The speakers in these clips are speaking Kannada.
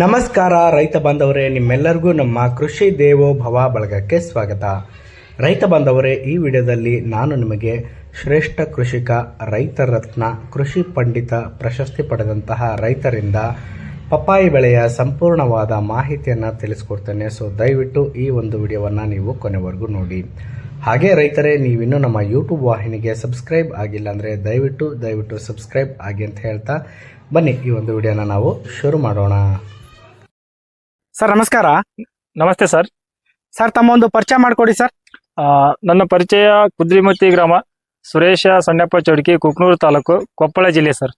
ನಮಸ್ಕಾರ ರೈತ ಬಾಂಧವರೇ, ನಿಮ್ಮೆಲ್ಲರಿಗೂ ನಮ್ಮ ಕೃಷಿ ದೇವೋ ಭವ ಬಳಗಕ್ಕೆ ಸ್ವಾಗತ. ರೈತ ಬಾಂಧವರೇ, ಈ ವಿಡಿಯೋದಲ್ಲಿ ನಾನು ನಿಮಗೆ ಶ್ರೇಷ್ಠ ಕೃಷಿಕ, ರೈತ ರತ್ನ, ಕೃಷಿ ಪಂಡಿತ, ಪ್ರಶಸ್ತಿ ಪಡೆದಂತಹ ರೈತರಿಂದ ಪಪ್ಪಾಯಿ ಬೆಳೆಯ ಸಂಪೂರ್ಣವಾದ ಮಾಹಿತಿಯನ್ನು ತಿಳಿಸ್ಕೊಡ್ತೇನೆ. ಸೊ ದಯವಿಟ್ಟು ಈ ಒಂದು ವಿಡಿಯೋವನ್ನು ನೀವು ಕೊನೆವರೆಗೂ ನೋಡಿ. ಹಾಗೆ ರೈತರೇ, ನೀವಿನ್ನೂ ನಮ್ಮ ಯೂಟ್ಯೂಬ್ ವಾಹಿನಿಗೆ ಸಬ್ಸ್ಕ್ರೈಬ್ ಆಗಿಲ್ಲ ಅಂದರೆ ದಯವಿಟ್ಟು ದಯವಿಟ್ಟು ಸಬ್ಸ್ಕ್ರೈಬ್ ಆಗಿ ಅಂತ ಹೇಳ್ತಾ ಬನ್ನಿ. ಈ ಒಂದು ವಿಡಿಯೋನ ನಾವು ಶುರು ಮಾಡೋಣ. ಸರ್ ನಮಸ್ಕಾರ. ನಮಸ್ತೆ ಸರ್. ಸರ್ ತಮ್ಮ ಒಂದು ಪರಿಚಯ ಮಾಡಿಕೊಡಿ ಸರ್. ಆ, ನನ್ನ ಪರಿಚಯ ಕುದ್ರಿಮತಿ ಗ್ರಾಮ ಸುರೇಶ ಸಣ್ಣಪ್ಪ ಚೌಡಿಕಿ ಕುಕ್ನೂರು ತಾಲೂಕು ಕೊಪ್ಪಳ ಜಿಲ್ಲೆ ಸರ್.